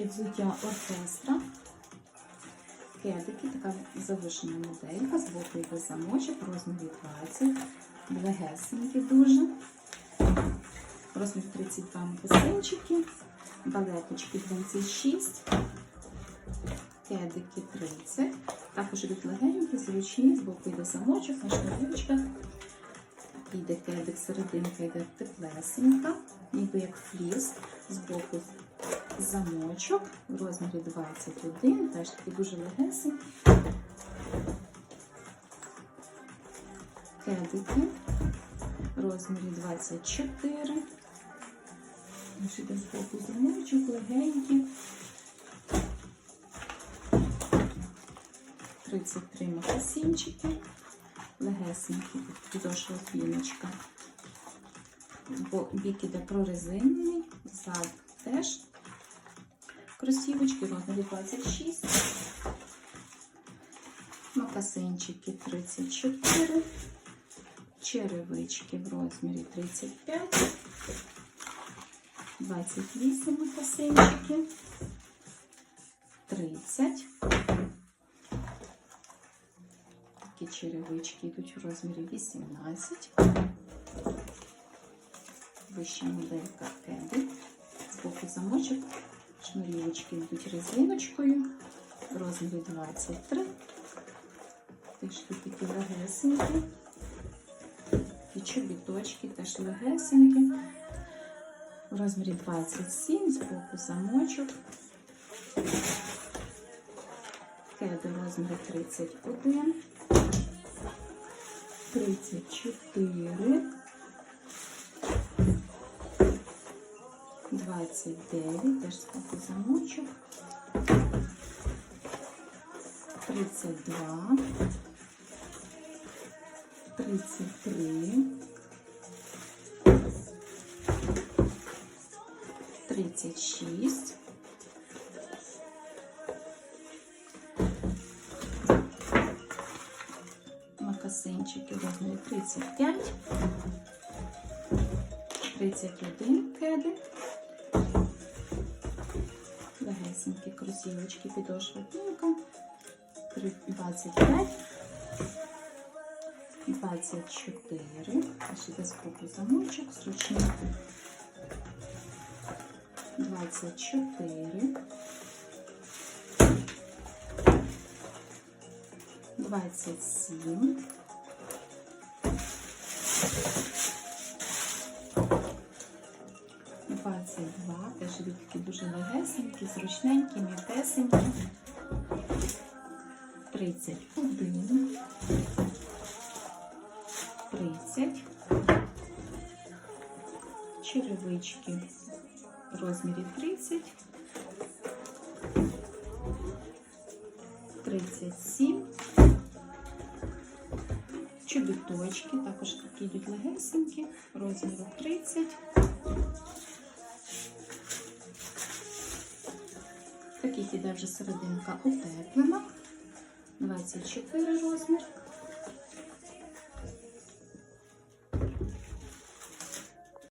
Носочки взуття оркестра. Кедики, така завишена моделька, з боку йде замочок, розмірі 20. Легесенькі дуже. Розмір 32 макасинчики. Балеточки 26. Кедики 30. Також від легенькі, зручні, з боку йде замочок, на шнурочках. Йде кедик, серединка йде теплесенька, ніби як фліс, з боку замочок в розмірі 21, теж такий дуже легесенький. Кедики в розмірі 24. Ось іде з боку замочок, легенькі. 33 макасинчики, легесенькі, підошва піночка. Бік іде прорезинений, зад теж. Кросівочки розмірі 26, макасинчики 34, черевички в розмірі 35, 28 макасинчики, 30. Такі черевички йдуть у розмірі 18. Вища моделька кеди. З боку замочок. Шнурівочки йдуть резиночкою. Розмірі 23. Теж такі легесенькі. І чобіточки теж легесенькі. В розмірі 27, з боку замочок. Кеди в розмірі 31. 34, 29, теж спаку замочок, 32, 33, 36, макасинчики в розмірі 35, 31 кеди, легесенькі кросівочки, підошва пінка, 25, 24, аж іде з боку замочок, зручний, 24, 27, дуже легесенькі, зручненькі, м'якесенькі. 31, 30, черевички в розмірі 30, 37, чобіточки, також такі йдуть легесенькі, розміру 30. Таких іде вже серединка утеплена. 24 розмір.